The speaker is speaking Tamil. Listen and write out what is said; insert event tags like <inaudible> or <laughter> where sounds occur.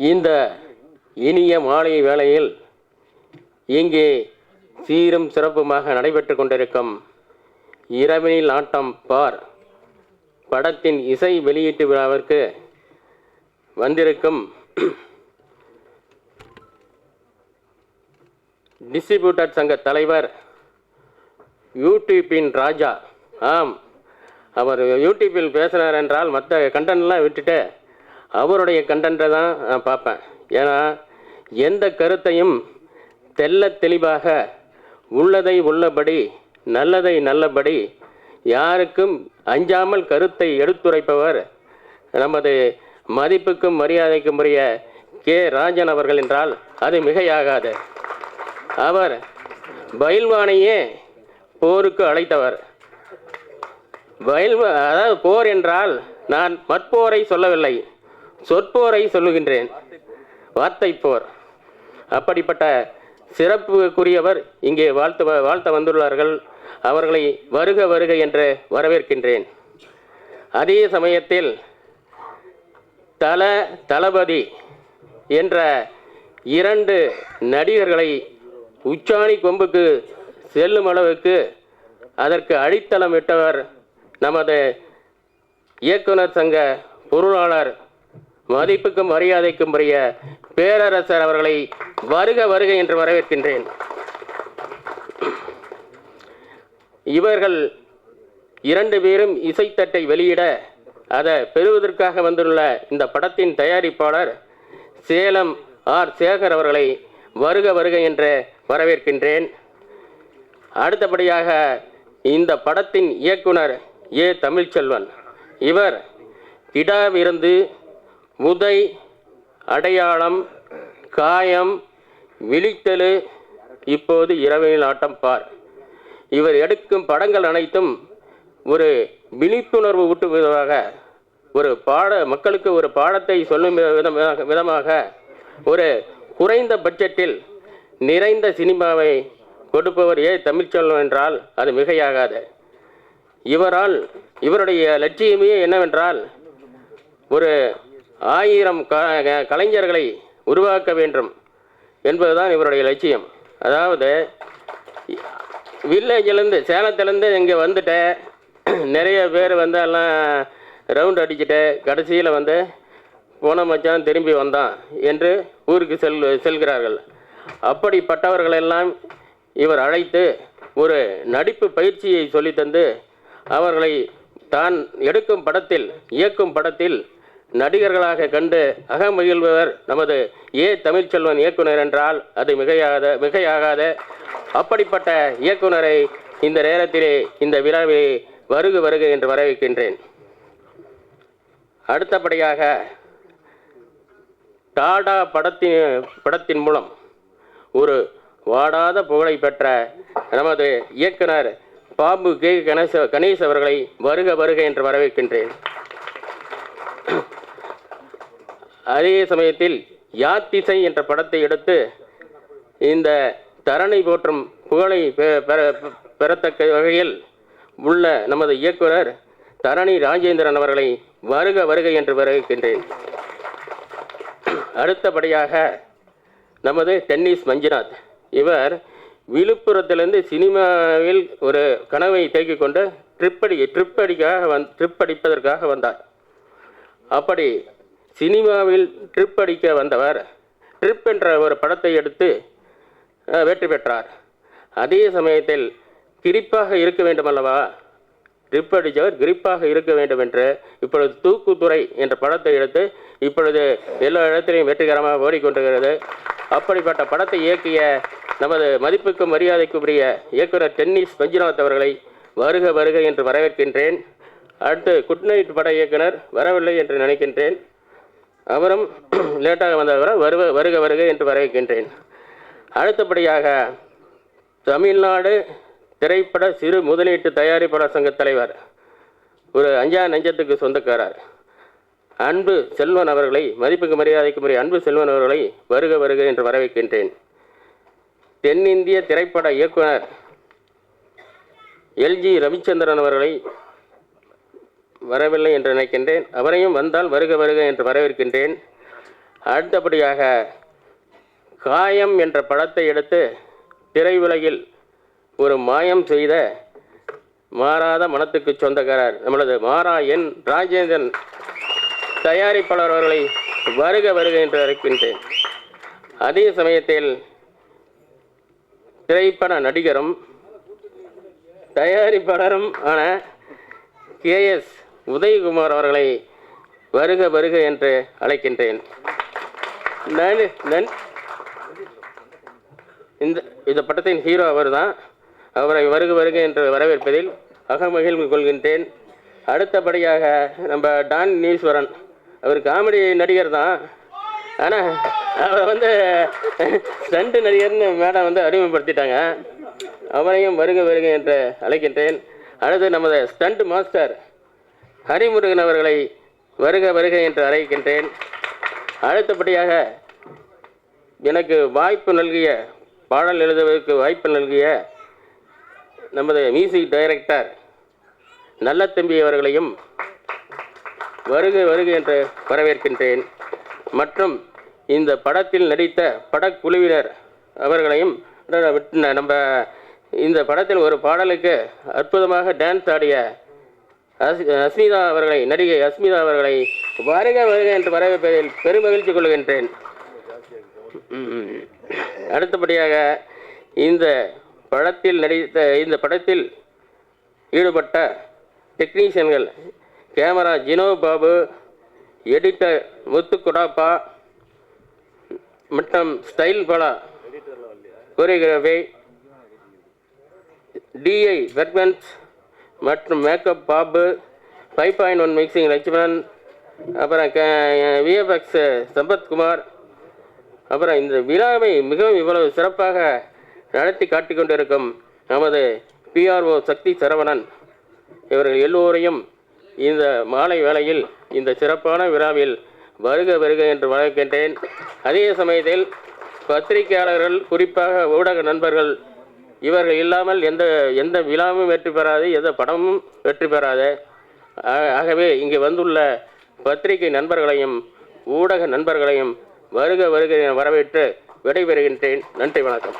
இந்த இனிய மாலை வேளையில் இங்கே சீரும் சிறப்புமாக நடைபெற்று கொண்டிருக்கும் இரவினில் ஆட்டம் பார் படத்தின் இசை வெளியீட்டு விழாவிற்கு வந்திருக்கும் டிஸ்ட்ரிபியூட்டர் சங்க தலைவர் யூடியூப்பின் ராஜா. ஆம் அவர் யூடியூப்பில் பேசுகிறார் என்றால் மற்ற கண்டென்ட்லாம் விட்டுட்டு அவருடைய கண்டென்ட்டை தான் நான் பார்ப்பேன். ஏன்னா எந்த கருத்தையும் தெள்ளத் தெளிவாக உள்ளதை உள்ளபடி நல்லதை நல்லபடி யாருக்கும் அஞ்சாமல் கருத்தை எடுத்துரைப்பவர் நமது மதிப்புக்கும் மரியாதைக்கும் உரிய கே. ராஜன் அவர்கள் என்றால் அது மிகையாகாது. அவர் பயில்வானையே போருக்கு அழைத்தவர். பயில் அதாவது போர் என்றால் நான் மற்போரை சொல்லவில்லை. சொற்போரை சொல்லுகின்றேன். வார்த்தை போர். அப்படிப்பட்ட சிறப்புக்குரியவர் இங்கே வாழ்த்து வாழ்த்த வந்துள்ளார்கள். அவர்களை வருக வருக என்று வரவேற்கின்றேன். அதே சமயத்தில் தல தளபதி என்ற இரண்டு நடிகர்களை உச்சாணி கொம்புக்கு செல்லும் அளவுக்கு அதற்கு அடித்தளமிட்டவர் நமது இயக்குனர் சங்க பொருளாளர் மதிப்புக்கும் மரியாதைக்கும் உரிய பேரரசர் அவர்களை வருக வருக என்று வரவேற்கின்றேன். இவர்கள் இரண்டு பேரும் இசைத்தட்டை வெளியிட அதை பெறுவதற்காக வந்துள்ள இந்த படத்தின் தயாரிப்பாளர் சேலம் ஆர். சேகர் அவர்களை வருக வருக என்று வரவேற்கின்றேன். அடுத்தபடியாக இந்த படத்தின் இயக்குனர் ஏ. தமிழ்ச்செல்வன். இவர் கிடாவிருந்து உதை அடையாளம் காயம் விழித்தலு இப்போது இரவையில் ஆட்டம் பார். இவர் எடுக்கும் படங்கள் அனைத்தும் ஒரு விழிப்புணர்வு ஊட்டுவதாக விதமாக ஒரு பாட மக்களுக்கு ஒரு பாடத்தை சொல்லும் விதமாக விதமாக ஒரு குறைந்த பட்ஜெட்டில் நிறைந்த சினிமாவை கொடுப்பவர் ஏ தமிழ்ச்செல்வம் என்றால் அது மிகையாகாது. இவரால் இவருடைய லட்சியமே என்னவென்றால் ஒரு ஆயிரம் க க- கலைஞர்களை உருவாக்க வேண்டும் என்பதுதான் இவருடைய லட்சியம். அதாவது வில்லேஜிலேருந்து சேலத்துலேருந்து இங்கே வந்துட்டு நிறைய பேர் வந்து எல்லாம் ரவுண்ட் அடிச்சுட்டு கடைசியில் வந்து போன மச்சான் திரும்பி வந்தான் என்று ஊருக்கு செல் செல்கிறார்கள். அப்படிப்பட்டவர்களெல்லாம் இவர் அழைத்து ஒரு நடிப்பு பயிற்சியை சொல்லித்தந்து அவர்களை தான் எடுக்கும் படத்தில் இயக்கும் படத்தில் நடிகர்களாக கண்டு அகமகிழ்பவர் நமது ஏ தமிழ்ச்செல்வன் இயக்குனர் என்றால் அது மிகையாத மிகையாகாத அப்படிப்பட்ட இயக்குனரை இந்த நேரத்திலே இந்த விழாவில் வருக வருக என்று வரவேற்கின்றேன். அடுத்தபடியாக டாடா படத்தின் படத்தின் மூலம் ஒரு வாடாத புகழை பெற்ற நமது இயக்குனர் பாபு கே. கணேச கணேஷ் அவர்களை வருக வருக என்று வரவேற்கின்றேன். அதே சமயத்தில் யாத்திசை என்ற படத்தை எடுத்து இந்த தரணை போற்றும் புகழை பெ- பெற- பெறத்தக்க வகையில் உள்ள நமது இயக்குனர் தரணி ராஜேந்திரன் அவர்களை வருக வருக என்று வரவேற்கின்றேன். அடுத்தபடியாக நமது டென்னிஸ் மஞ்சுநாத். இவர் விழுப்புரத்திலிருந்து சினிமாவில் ஒரு கனவை தேக்கிக் கொண்டு ட்ரிப் அடி ட்ரிப் அடிக்காக வந் ட்ரிப் அடிப்பதற்காக வந்தார். அப்படி சினிமாவில் ட்ரிப் அடிக்க வந்தவர் ட்ரிப் என்ற ஒரு படத்தை எடுத்து வெற்றி பெற்றார். அதே சமயத்தில் கிரிப்பாக இருக்க வேண்டுமல்லவா ட்ரிப் அடித்தவர் கிரிப்பாக இருக்க வேண்டும் என்று இப்பொழுது தூக்குத்துறை என்ற படத்தை எடுத்து இப்பொழுது எல்லா இடத்திலையும் வெற்றிகரமாக ஓடிக்கொண்டிருக்கிறது. அப்படிப்பட்ட படத்தை இயக்கிய நமது மதிப்புக்கும் மரியாதைக்குரிய இயக்குனர் டென்னிஸ் மஞ்சுநாத் அவர்களை வருக வருக என்று வரவேற்கின்றேன். அடுத்து குட் நைட் பட இயக்குனர் வரவில்லை என்று நினைக்கின்றேன். அவரும் <clears throat> லேட்டாக வந்தவரை வருவ வருக வருக என்று வரவேற்கின்றேன். அடுத்தபடியாக தமிழ்நாடு திரைப்பட சிறு முதலீட்டு தயாரிப்பாளர் சங்க தலைவர் ஒரு அஞ்சா நெஞ்சத்துக்கு சொந்தக்காரர். அன்பு செல்வன் அவர்களை மதிப்புக்கு மரியாதைக்கு முறை அன்பு செல்வன் அவர்களை வருக வருக என்று வரவேற்கின்றேன். தென்னிந்திய திரைப்பட இயக்குனர் எல்ஜி ரவிச்சந்திரன் அவர்களை வரவில்லை என்று நினைக்கின்றேன். அவரையும் வந்தால் வருக வருக என்று வரவேற்கின்றேன். அடுத்தபடியாக காயம் என்ற படத்தை எடுத்து திரையுலகில் ஒரு மாயம் செய்த மாறாத மனத்துக்கு சொந்தக்காரர் நம்மளது மாறா என் ராஜேந்திரன் தயாரிப்பாளர் அவர்களை வருக வருக என்று அழைக்கின்றேன். அதே சமயத்தில் திரைப்பட நடிகரும் தயாரிப்பாளரும் ஆன கேஎஸ் உதயகுமார் அவர்களை வருக வருக என்று அழைக்கின்றேன். நான் நன் இந்த இந்த படத்தின் ஹீரோ அவர்தான். அவரை வருக வருக என்று வரவேற்பதில் அகமகிழ்வு கொள்கின்றேன். அடுத்தபடியாக நம்ம டான் நீஸ்வரன் அவர் காமெடி நடிகர் தான். ஆனால் அவரை வந்து ஸ்டண்ட் நடிகர்னு மேடம் வந்து அறிமுகப்படுத்திட்டாங்க. அவரையும் வருக வருக என்று அழைக்கின்றேன். அடுத்து நமது ஸ்டண்ட் மாஸ்டர் ஹரிமுருகன் அவர்களை வருக வருக என்று அழைக்கின்றேன். அடுத்தபடியாக எனக்கு வாய்ப்பு நல்கிய பாடல் எழுதுவதற்கு வாய்ப்பு நல்கிய நமது மியூசிக் டைரக்டர் நல்லத்தம்பி அவர்களையும் வருக வருக என்று வரவேற்கின்றேன். மற்றும் இந்த படத்தில் நடித்த படக்குழுவினர் அவர்களையும் நம்ம இந்த படத்தில் ஒரு பாடலுக்கு அற்புதமாக டான்ஸ் ஆடிய அஸ்- அஸ்மிதா அவர்களை நடிகை அஸ்மிதா அவர்களை வருக வருக என்று வரவேற்பதில் பெருமகிழ்ச்சி கொள்கின்றேன். அடுத்தபடியாக இந்த படத்தில் நடித்த இந்த படத்தில் ஈடுபட்ட டெக்னீஷியன்கள் கேமரா ஜினோ பாபு எடிட்டர் முத்து குடாப்பா மற்றும் ஸ்டைல் பலா கோரியோகிராஃபி டிஐ வெர்மென்ஸ் மற்றும் makeup Babu five point one mixing Lakshmanan அப்புறம் க விஎஃப்எக்ஸ் சம்பத்குமார் அப்புறம் இந்த விழாவை மிகவும் இவ்வளவு சிறப்பாக நடத்தி காட்டிக் கொண்டிருக்கும் நமது பிஆர்ஓ சக்தி சரவணன் இவர்கள் எல்லோரையும் இந்த மாலை வேளையில் இந்த சிறப்பான விழாவில் வருக வருக என்று வரவேற்கின்றேன். அதே சமயத்தில் பத்திரிகையாளர்கள் குறிப்பாக ஊடக நண்பர்கள் இவர்கள் இல்லாமல் எந்த எந்த விழாவும் வெற்றி பெறாது எந்த படமும் வெற்றி பெறாது. ஆகவே இங்கே வந்துள்ள பத்திரிகை நண்பர்களையும் ஊடக நண்பர்களையும் வருக வருக வரவேற்று விடைபெறுகின்றேன். நன்றி வணக்கம்.